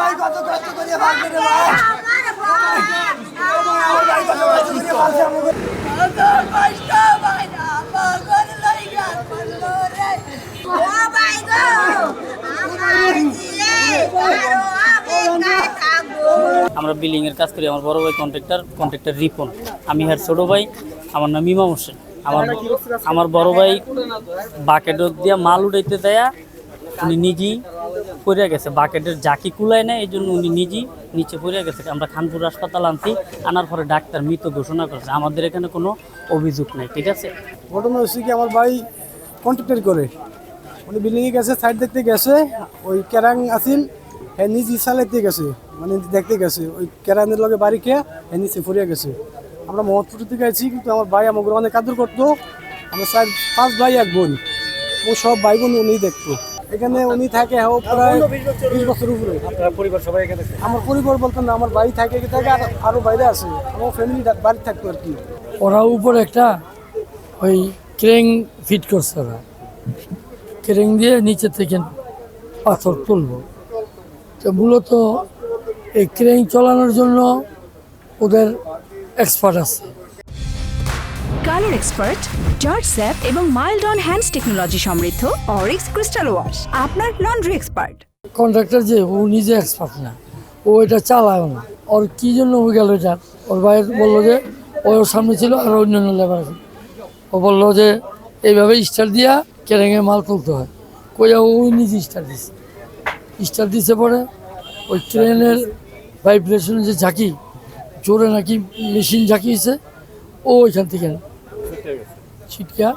ভাই কত কষ্ট করে ভাগবে রে ভাই আমার ভাই কত কষ্ট করে ভাগছে আমাকে আমরা বিল্ডিং এর কাজ করি আমার বড় ভাই কন্ট্রাক্টর কন্ট্রাক্টর রিপন। আমি হ্যার ছোট ভাই আমার নাম ইমাম হোসেন। আমার আমার বড় ভাই বাকেট দিয়া মাল উঠাইতে দেয়া উনি নিজেই পড়ে গেছে। বাকেটের জাকি কুলায় নেয় এই জন্য উনি নিজেই নিচে পড়ে গেছে। আমরা খানপুর হাসপাতাল আনছি, আনার পরে ডাক্তার মৃত ঘোষণা করেছে। আমাদের এখানে কোনো অভিযোগ নেই, ঠিক আছে? ঘটনা হচ্ছে কি, আমার ভাই কন্ট্রাক্টর করে। উনি বিল্ডিংয়ে গেছে সাইড দেখতে গেছে, ওই ক্যারাং আসিল হ্যাঁ নিজ চালাইতে গেছে মানে দেখতে গেছে। ওই ক্যারানের লগে বাড়ি খেয়ে হ্যাঁ নিচে ফুরিয়ে গেছে। আমরা মহৎপুর থেকে আছি কিন্তু আমার ভাই আমাকে অনেক আদর করতো। আমার চার পাঁচ ভাই, এক বোন। ও সব ভাই বোন উনি দেখতো। এখানে উনি থাকে ও প্রায় বিশ বছর উপরে। পরিবার সবাই এখানে আমার পরিবার বলতেন না আমার বাড়ি থাকে থাকে আর আরও বাইরে আছে। আমার ফ্যামিলি বাড়ি থাকতো আর কি। ওরা উপরে একটা ওই ক্রেং ফিট করছে ওরা। ক্রেং দিয়ে নিচে থেকে পাথর তুলবো। তো মূলত এই ক্রেং চালানোর জন্য ওদের এক্সপার্ট আছে। কালার এক্সপার্ট, জর্জ স্যাপ এবং মাইল্ড অন হ্যান্ডস টেকনোলজি সমৃদ্ধ অরিক্স ক্রিস্টাল ওয়াশ, আপনার লন্ড্রি এক্সপার্ট। কন্ট্রাক্টর যে, ও নিজে এক্সপার্ট না। ও এটা চালায় না। ওর কী জন্য হয়ে গেল এটা? ওর ভাইয়ের বলল যে, ওর সামনে ছিল আর অন্যান্য লেবার আছে। ও বলল যে, এইভাবে স্টার দিয়া কেরেঙে মাল তুলতে হয়। কইয়া ও নিজে স্টার দিছে। স্টার দিছে পরে ওই ট্রেনের ভাইব্রেশনের যে ঝাঁকি, জোরে নাকি মেশিন ঝাঁকিয়েছে ও ওইখান থেকে ছিটকা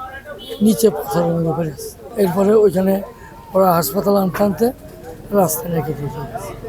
নিচে পাথর গেছে। এরপরে ওইখানে ওরা হাসপাতাল আনতে আনতে রাস্তায় রেখে গেছে।